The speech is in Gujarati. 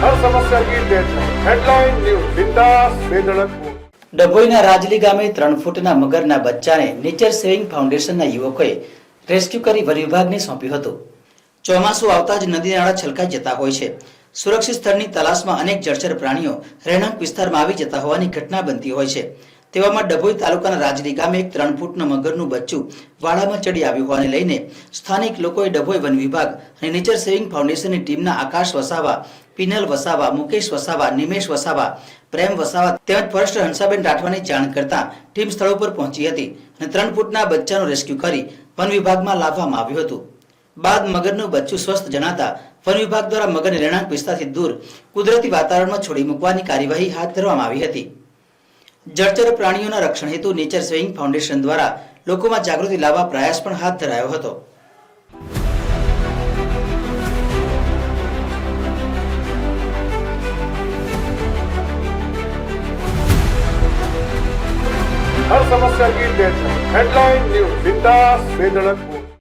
attention. Headline news. Bindas Bedalakpur. ડભોઈના Rajli ગામે ત્રણ ફૂટના મગરના બચ્ચાને નેચર સેવિંગ ફાઉન્ડેશનના યુવકોએ રેસ્ક્યુ કરી વન વિભાગને સોંપ્યું હતું ચોમાસું આવતા જ નદી નાળા છલકાઈ જતા હોય છે સુરક્ષિત સ્થળની તલાશમાં અનેક જળચર પ્રાણીઓ રહેણાંક વિસ્તારમાં આવી જતા હોવાની ઘટના બનતી હોય છે તેવામાં ડભોઈ તાલુકાના રાજરી ગામે એક ત્રણ ફૂટના મગરનું બચ્ચું વાડામાં ચડી આવ્યું હોવાને લઈને સ્થાનિક લોકોએ ડભોઈ વન વિભાગ અને નેચર સેવિંગ ફાઉન્ડેશનની ટીમના આકાશ વસાવા, પિનલ વસાવા, મુકેશ વસાવા, નિમેશ વસાવા, પ્રેમ વસાવા તેમજ ફોરેસ્ટર હંસાબેન રાઠવાની જાણ કરતા ટીમ સ્થળો પર પહોંચી હતી અને ત્રણ ફૂટના બચ્ચાનું રેસ્ક્યુ કરી વન વિભાગમાં લાવવામાં આવ્યું હતું. બાદ મગરનું બચ્ચું સ્વસ્થ જણાતા વન વિભાગ દ્વારા મગરને રહેણાંક વિસ્તારથી દૂર કુદરતી વાતાવરણમાં છોડી મૂકવાની કાર્યવાહી હાથ ધરવામાં આવી હતી. જળચર પ્રાણીઓના રક્ષણ હેતુ નેચર સ્વિંગ ફાઉન્ડેશન દ્વારા લોકોમાં જાગૃતિ લાવવા પ્રયાસ પણ હાથ ધરાયો હતો. સમસ્યા હેડલાઇન ન્યૂઝ, બિંદાસ બેધડક